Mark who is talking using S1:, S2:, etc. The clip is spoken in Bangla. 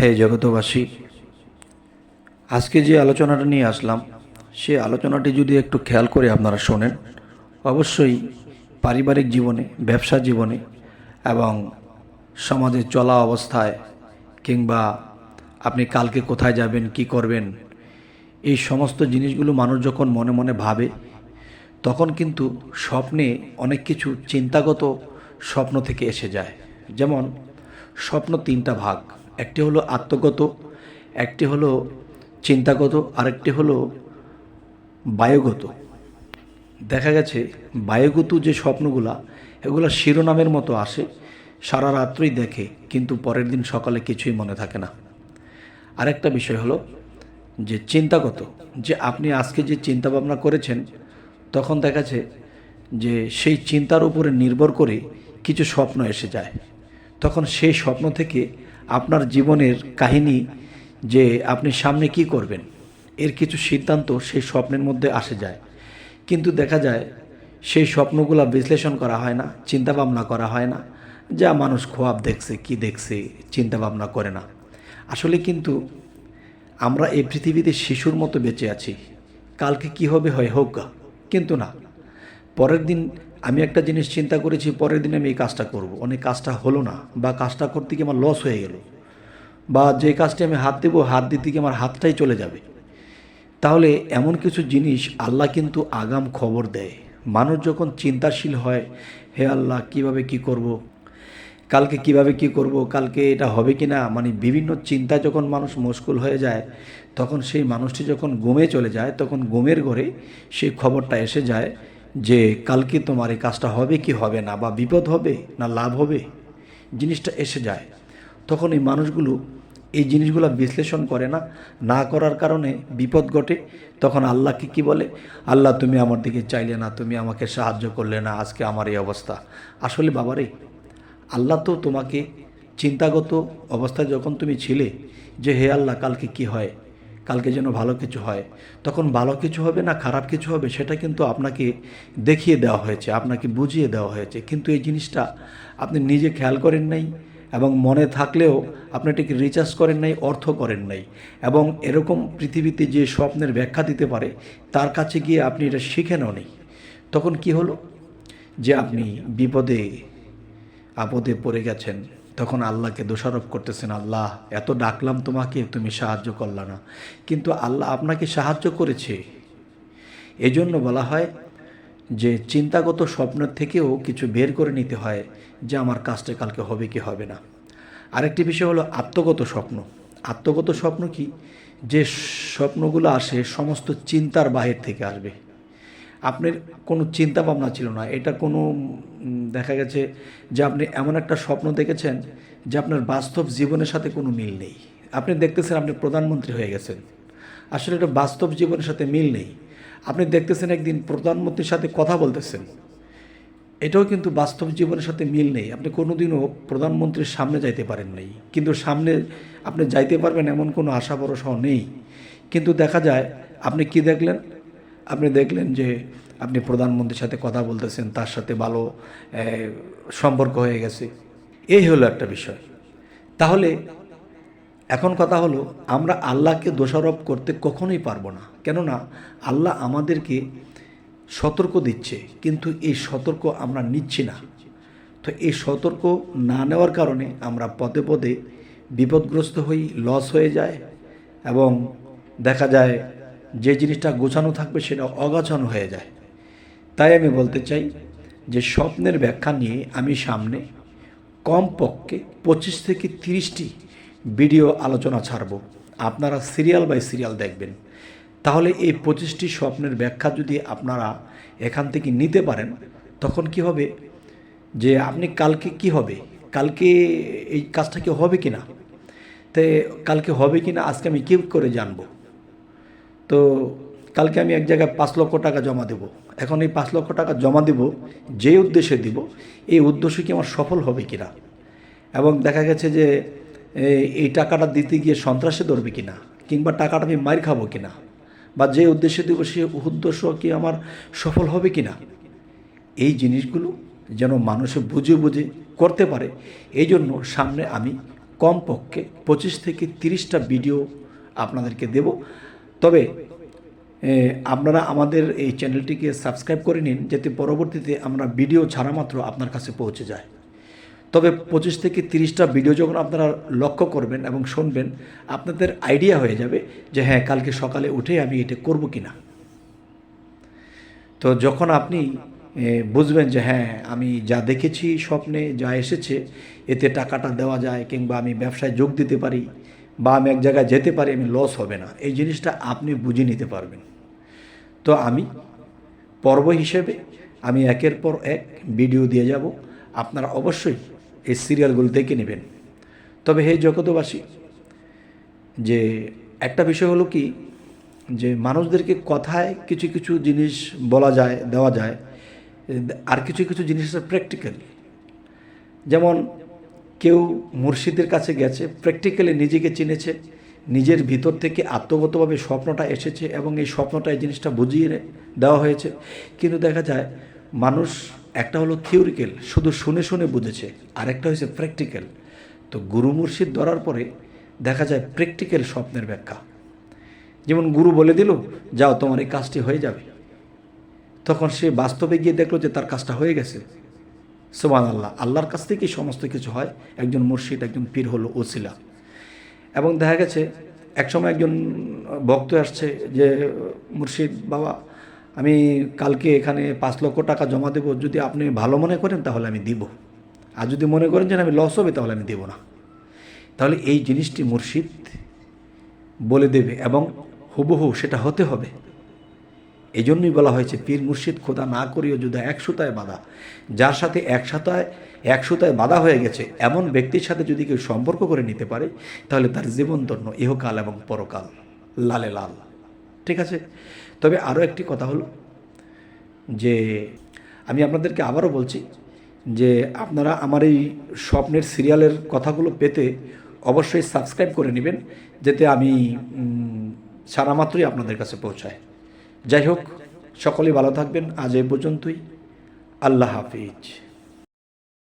S1: হে জগতবাসী আজকে যে আলোচনাটা নিয়ে আসলাম সেই আলোচনাটি যদি একটু খেয়াল করে আপনারা শোনেন, অবশ্যই পারিবারিক জীবনে, ব্যবসা জীবনে এবং সমাজে চলা অবস্থায় কিংবা আপনি কালকে কোথায় যাবেন, কি করবেন, এই সমস্ত জিনিসগুলো মানুষ যখন মনে মনে ভাবে, তখন কিন্তু স্বপ্নে অনেক কিছু চিন্তাগত স্বপ্ন থেকে এসে যায়। যেমন, স্বপ্ন তিনটা ভাগ। একটি হলো আত্মগত, একটি হলো চিন্তাগত, আরেকটি হলো বায়ুগত। দেখা গেছে বায়ুগত যে স্বপ্নগুলা, এগুলো শিরোনামের মতো আসে, সারা রাত্রই দেখে, কিন্তু পরের দিন সকালে কিছুই মনে থাকে না। আরেকটা বিষয় হলো যে চিন্তাগত, যে আপনি আজকে যে চিন্তা ভাবনা করেছেন, তখন দেখাচ্ছে যে সেই চিন্তার উপরে নির্ভর করে কিছু স্বপ্ন এসে যায়। তখন সেই স্বপ্ন থেকে আপনার জীবনের কাহিনী যে আপনি সামনে কি করবেন, এর কিছু সিদ্ধান্ত সেই স্বপ্নের মধ্যে আসে যায়। কিন্তু দেখা যায়, সেই স্বপ্নগুলো বিশ্লেষণ করা হয় না চিন্তা ভাবনা করা হয় না, যা মানুষ খোয়াব দেখছে, কি দেখছে চিন্তা ভাবনা করে না। আসলে কিন্তু আমরা এই পৃথিবীতে শিশুর মতো বেঁচে আছি। কালকে কি হবে হয় হোক কিন্তু না। পরের দিন আমি একটা জিনিস চিন্তা করেছি, পরের দিন আমি এই কাজটা করব। অনেক কাজটা হলো না, বা কাজটা করতে গিয়ে আমার লস হয়ে গেল, বা যে কাজটি আমি হাত দেবো, হাত দিতে গিয়ে আমার হাতটাই চলে যাবে। তাহলে এমন কিছু জিনিস আল্লাহ কিন্তু আগাম খবর দেয়। মানুষ যখন চিন্তাশীল হয়, হে আল্লাহ, কীভাবে কি করব। কালকে কীভাবে কি করব? কালকে এটা হবে কি না মানে বিভিন্ন চিন্তা যখন মানুষ মুশকুল হয়ে যায়, তখন সেই মানুষটি যখন ঘুমে চলে যায়, তখন ঘুমের ঘরে সেই খবরটা এসে যায় যে কালকে তোমার এই কাজটা হবে কি হবে না, বা বিপদ হবে না লাভ হবে, জিনিসটা এসে যায়। তখন এই মানুষগুলো এই জিনিসগুলো বিশ্লেষণ করে না না করার কারণে বিপদ ঘটে। তখন আল্লাহকে কি বলে? আল্লাহ, তুমি আমার দিকে চাইলে না, তুমি আমাকে সাহায্য করলে না, আজকে আমার এই অবস্থা। আসলে বাবারে, আল্লাহ তো তোমাকে চিন্তাগত অবস্থায় যখন তুমি ছিলে যে, হে আল্লাহ, কালকে কি হয়? কালকে যেন ভালো কিছু হয়। তখন ভালো কিছু হবে না খারাপ কিছু হবে সেটা কিন্তু আপনাকে দেখিয়ে দেওয়া হয়েছে, আপনাকে বুঝিয়ে দেওয়া হয়েছে। কিন্তু এই জিনিসটা আপনি নিজে খেয়াল করেন নাই এবং মনে থাকলেও আপনি এটাকে রিচার্জ করেন নাই, অর্থ করেন নাই। এবং এরকম পৃথিবীতে যে স্বপ্নের ব্যাখ্যা দিতে পারে, তার কাছে গিয়ে আপনি এটা শিখেনও নেই তখন কি হলো? যে আপনি বিপদে, আপদে পড়ে গেছেন। তখন আল্লাহকে দোষারোপ করতেছেন, আল্লাহ, এত ডাকলাম তোমাকে, তুমি সাহায্য করলা না। কিন্তু আল্লাহ আপনাকে সাহায্য করেছে। এজন্য বলা হয় যে, চিন্তাগত স্বপ্নের থেকেও কিছু বের করে নিতে হয় যে, আমার কাজটা কালকে হবে কি হবে না? আরেকটি বিষয় হলো আত্মগত স্বপ্ন। আত্মগত স্বপ্ন কি? যে স্বপ্নগুলো আসে, সমস্ত চিন্তার বাহির থেকে আসবে। আপনার কোনো চিন্তা ভাবনা ছিল না। এটা কোনো দেখা গেছে যে আপনি এমন একটা স্বপ্ন দেখেছেন যে আপনার বাস্তব জীবনের সাথে কোনো মিল নেই। আপনি দেখতেছেন আপনি প্রধানমন্ত্রী হয়ে গেছেন। আসলে এটা বাস্তব জীবনের সাথে মিল নেই। আপনি দেখতেছেন একদিন প্রধানমন্ত্রীর সাথে কথা বলতেছেন। এটাও কিন্তু বাস্তব জীবনের সাথে মিল নেই। আপনি কোনোদিনও প্রধানমন্ত্রীর সামনে যাইতে পারেন নাই। কিন্তু সামনে আপনি যাইতে পারবেন এমন কোনো আশা ভরসাও নেই। কিন্তু দেখা যায়, আপনি কি দেখলেন? আপনি দেখলেন যে আপনি প্রধানমন্ত্রীর সাথে কথা বলতেছেন, তার সাথে ভালো সম্পর্ক হয়ে গেছে। এই হলো একটা বিষয়। তাহলে এখন কথা হলো, আমরা আল্লাহকে দোষারোপ করতে কখনোই পারব না। কেননা আল্লাহ আমাদেরকে সতর্ক দিচ্ছে, কিন্তু এই সতর্ক আমরা নিচ্ছি না। তো এই সতর্ক না নেওয়ার কারণে আমরা পদে পদে বিপদগ্রস্ত হই, লস হয়ে যায় এবং দেখা যায় যে জিনিসটা গোছানো থাকবে সেটা অগাছানো হয়ে যায়। তাই আমি বলতে চাই যে স্বপ্নের ব্যাখ্যা নিয়ে আমি সামনে কমপক্ষে পঁচিশ থেকে তিরিশটি ভিডিও আলোচনা ছাড়ব। আপনারা সিরিয়াল বাই সিরিয়াল দেখবেন। তাহলে এই পঁচিশটি স্বপ্নের ব্যাখ্যা যদি আপনারা এখান থেকে নিতে পারেন, তখন কি হবে? যে আপনি কালকে কি হবে? কালকে এই কাজটা কি হবে কি না তো কালকে হবে কি না আজকে আমি কী করে জানব? তো কালকে আমি এক জায়গায় পাঁচ লক্ষ টাকা জমা দেব। এখন এই পাঁচ লক্ষ টাকা জমা দেব যে উদ্দেশ্যে দিব, এই উদ্দেশ্য কি আমার সফল হবে কিনা? এবং দেখা গেছে যে এই- টাকাটা দিতে গিয়ে সন্ত্রাসে ধরবে কিনা, কিংবা টাকাটা আমি মার খাব কিনা, বা যে উদ্দেশ্যে দেবো, সে উদ্দেশ্য কি আমার সফল হবে কিনা? এই জিনিসগুলো যেন মানুষে বুঝে বুঝে করতে পারে। এই জন্য সামনে আমি কমপক্ষে পঁচিশ থেকে তিরিশটা ভিডিও আপনাদেরকে দেব। তবে আপনারা আমাদের এই চ্যানেলটিকে সাবস্ক্রাইব করে নিন যাতে পরবর্তীতে আমরা ভিডিও ছাড়া মাত্র আপনার কাছে পৌঁছে যায়। তবে পঁচিশ থেকে তিরিশটা ভিডিও যখন আপনারা লক্ষ্য করবেন এবং শুনবেন, আপনাদের আইডিয়া হয়ে যাবে যে হ্যাঁ কালকে সকালে উঠে আমি এটা করব কি না তো যখন আপনি বুঝবেন যে হ্যাঁ আমি যা দেখেছি, স্বপ্নে যা এসেছে, এতে টাকাটা দেওয়া যায় কিংবা আমি ব্যবসায় যোগ দিতে পারি বা আমি এক জায়গায় যেতে পারি, আমি লস হবে না। এই জিনিসটা আপনি বুঝে নিতে পারবেন। তো আমি পর্ব হিসেবে আমি একের পর এক ভিডিও দিয়ে যাব। আপনারা অবশ্যই এই সিরিয়ালগুলো দেখে নেবেন। তবে হে জগতবাসী যে একটা বিষয় হলো কি, যে মানুষদেরকে কথায় কিছু কিছু জিনিস বলা যায়, দেওয়া যায়, আর কিছু কিছু জিনিস প্র্যাকটিক্যাল যেমন কেউ মুর্শিদের কাছে গেছে প্র্যাকটিক্যালি নিজেকে চিনেছে, নিজের ভিতর থেকে আত্মগতভাবে স্বপ্নটা এসেছে এবং এই স্বপ্নটা, এই জিনিসটা বুঝিয়ে দেওয়া হয়েছে। কিন্তু দেখা যায়, মানুষ একটা হলো থিওরিক্যাল শুধু শুনে শুনে বুঝেছে আর একটা হয়েছে প্র্যাকটিক্যাল তো গুরু মুর্শিদ ধরার পরে দেখা যায় প্র্যাকটিক্যাল স্বপ্নের ব্যাখ্যা। যেমন গুরু বলে দিল, যাও, তোমার এই কাজটি হয়ে যাবে। তখন সে বাস্তবে গিয়ে দেখল যে তার কাজটা হয়ে গেছে। সোমান আল্লাহ আল্লাহর কাছ থেকেই সমস্ত কিছু হয়। একজন মুর্শিদ, একজন পীর হলো ওসিলা। এবং দেখা গেছে একসময় একজন ভক্ত আসছে যে, মুর্শিদ বাবা, আমি কালকে এখানে পাঁচ লক্ষ টাকা জমা দেবো, যদি আপনি ভালো মনে করেন তাহলে আমি দিব। আর যদি মনে করেন যে আমি লস হবে তাহলে আমি দেব না। তাহলে এই জিনিসটি মুর্শিদ বলে দেবে এবং হুবহু সেটা হতে হবে। এই জন্যই বলা হয়েছে, পীর মুর্শিদ খোদা না করিও যদি এক সুতায় বাঁধা। যার সাথে এক সুতায় এক সুতায় বাঁধা হয়ে গেছে, এমন ব্যক্তির সাথে যদি কেউ সম্পর্ক করে নিতে পারে, তাহলে তার জীবন ধন্য, ইহকাল এবং পরকাল, লালে লাল। ঠিক আছে? তবে আরও একটি কথা হলো যে, আমি আপনাদেরকে আবারও বলছি যে, আপনারা আমার এই স্বপ্নের সিরিয়ালের কথাগুলো পেতে অবশ্যই সাবস্ক্রাইব করে নেবেন, যাতে আমি সারা মাত্রই আপনাদের কাছে পৌঁছায় যাই হোক সকলে ভালো থাকবেন। আজ এ পর্যন্তই। আল্লাহ হাফিজ।